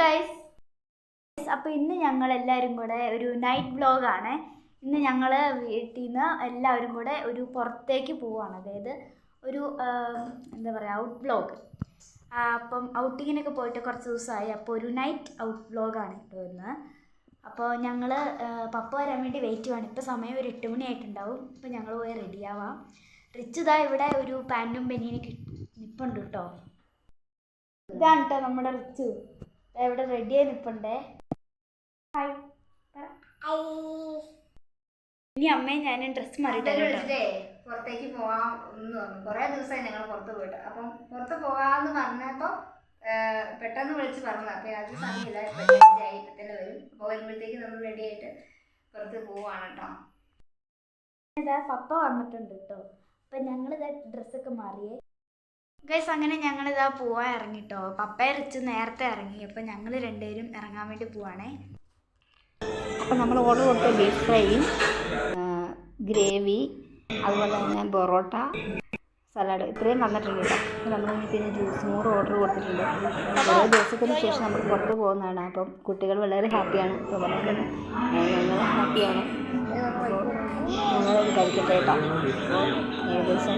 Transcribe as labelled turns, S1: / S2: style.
S1: Guys അപ്പോൾ ഇന്ന് ഞങ്ങൾ എല്ലാവരും കൂടെ ഒരു നൈറ്റ് വ്ലോഗാണ് ഇന്ന് ഞങ്ങൾ വീട്ടിൽ നിന്ന് എല്ലാവരും കൂടെ ഒരു പുറത്തേക്ക് പോവാണ്. അതായത് ഒരു എന്താ പറയുക ഔട്ട് വ്ലോഗ് അപ്പം ഔട്ടിങ്ങിനൊക്കെ പോയിട്ട് കുറച്ച് ദിവസമായി. അപ്പോൾ ഒരു നൈറ്റ് ഔട്ട് വ്ലോഗാണ് കേട്ടോ ഇന്ന്. അപ്പോൾ ഞങ്ങൾ പപ്പ വരാൻ വേണ്ടി വെയിറ്റ് ചെയ്യുവാണ്. ഇപ്പോൾ സമയം ഒരു എട്ട് മണിയായിട്ടുണ്ടാവും ഇപ്പം ഇപ്പോൾ ഞങ്ങൾ പോയി റെഡിയാവാം റിച്ച് ഇതാ ഇവിടെ ഒരു പാന്റും ബനിയനും നിൽപ്പുണ്ട് കേട്ടോ. ഇതാണ് കേട്ടോ നമ്മുടെ റിച്ചു. ഇവിടെ റെഡിയായി നിൽപ്പുണ്ടേ. ഇനി അമ്മയും ഞാനും ഡ്രസ്സ് മാറിയിട്ട്
S2: പുറത്തേക്ക് പോകാം എന്ന് പറഞ്ഞു. കുറേ ദിവസമായി ഞങ്ങൾ പുറത്ത് പോയിട്ട്. അപ്പം പുറത്ത് പോകാമെന്ന് പറഞ്ഞപ്പോൾ പെട്ടെന്ന് വിളിച്ച് പറഞ്ഞു. അപ്പം അത് സമയമില്ല. ഇപ്പം ലഞ്ചായി ഇപ്പം തന്നെ വരും. അപ്പോൾ വരുമ്പോഴത്തേക്ക് നമ്മൾ റെഡി ആയിട്ട് പുറത്ത് പോവാണ് കേട്ടോ
S1: ഇതാ പപ്പ വന്നിട്ടുണ്ട് കേട്ടോ അപ്പം ഞങ്ങളിതാ ഡ്രസ്സൊക്കെ മാറിയേ. ഗൈസ് അങ്ങനെ ഞങ്ങളിതാ പോവാൻ ഇറങ്ങിട്ടോ. പപ്പയെ റിച്ച് നേരത്തെ ഇറങ്ങി. അപ്പം ഞങ്ങൾ രണ്ടുപേരും ഇറങ്ങാൻ വേണ്ടി പോവാണേ.
S2: അപ്പം നമ്മൾ ഓർഡർ കൊടുത്ത ബീഫ് ഫ്രൈയും ഗ്രേവി അതുപോലെ തന്നെ പൊറോട്ട സലാഡ് ഇത്രയും വന്നിട്ടുണ്ട് നമ്മൾ പിന്നെ ജ്യൂസ് കൂടെ ഓർഡർ കൊടുത്തിട്ടുണ്ട്. കുറേ ദിവസത്തിന് ശേഷം നമ്മൾ പുറത്ത് പോകുന്നതാണ്. അപ്പം കുട്ടികൾ വളരെ ഹാപ്പിയാണ് അതുപോലെ തന്നെ ഞങ്ങൾ ഹാപ്പിയാണ് അപ്പോൾ ഞങ്ങളത് കഴിക്കട്ടെ കേട്ടോ. ഏകദേശം